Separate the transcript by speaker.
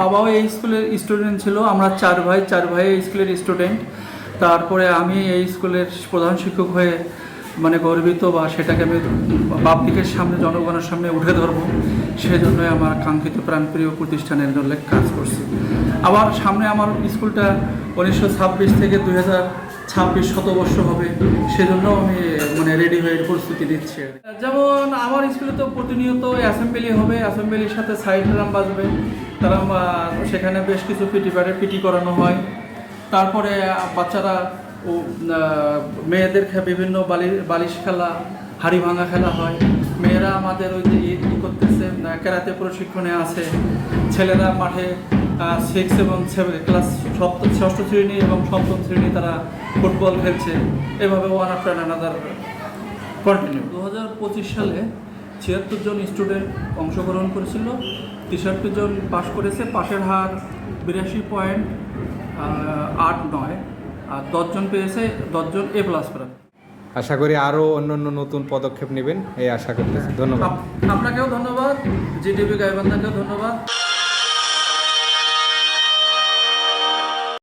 Speaker 1: বাবাও এই স্কুলের স্টুডেন্ট ছিল, আমরা চার ভাই চার ভাই এই স্কুলের স্টুডেন্ট তারপরে আমি এই স্কুলের প্রধান শিক্ষক হয়ে মানে গর্বিত বা সেটাকে আমি পাবলিকের সামনে, জনগণের সামনে উঠে ধরবো, সেজন্যই আমার কাঙ্ক্ষিত প্রাণপ্রিয় প্রতিষ্ঠানের জন্য কাজ করছি। আবার সামনে আমার স্কুলটা উনিশশো ছাব্বিশ থেকে দুই হাজার ছাব্বিশ শতবর্ষ হবে সেজন্য আমি মানে রেডি হয়ে প্রস্তুতি দিচ্ছি। যেমন আমার স্কুলে তো প্রতিনিয়ত অ্যাসেম্বলি হবে অ্যাসেম্বলির সাথে সাইড ড্রাম বাজবে। তারা সেখানে বেশ কিছু পিটি প্যাডে পিটি করানো হয়। তারপরে বাচ্চারা ও মেয়েদের বিভিন্ন বালি বালিশ খেলা, হাড়ি ভাঙা খেলা হয়। মেয়েরা আমাদের ওই যে ই- করতেছে ক্যারাতে প্রশিক্ষণে আছে। ছেলেরা মাঠে সিক্স এবং সেভেন ক্লাস সপ্তম ষষ্ঠ শ্রেণি এবং সপ্তম শ্রেণি তারা ফুটবল খেলছে। এভাবে ওয়ান আফটার অ্যানাদার কন্টিনিউ দু হাজার পঁচিশ সালে ছিয়াত্তর জন স্টুডেন্ট অংশগ্রহণ করেছিল। তেষট্টি জন পাশ করেছে। পাশের হার বিরাশি পয়েন্ট আট নয়। আর দশজন পেয়েছে দশজন এ প্লাস প্রাপ্ত
Speaker 2: আশা করি আরও অন্য অন্য নতুন পদক্ষেপ নেবেন। এই আশা করতেছি। ধন্যবাদ।
Speaker 1: আপনাকেও ধন্যবাদ। জিটিভি গাইবান্ধাকেও ধন্যবাদ।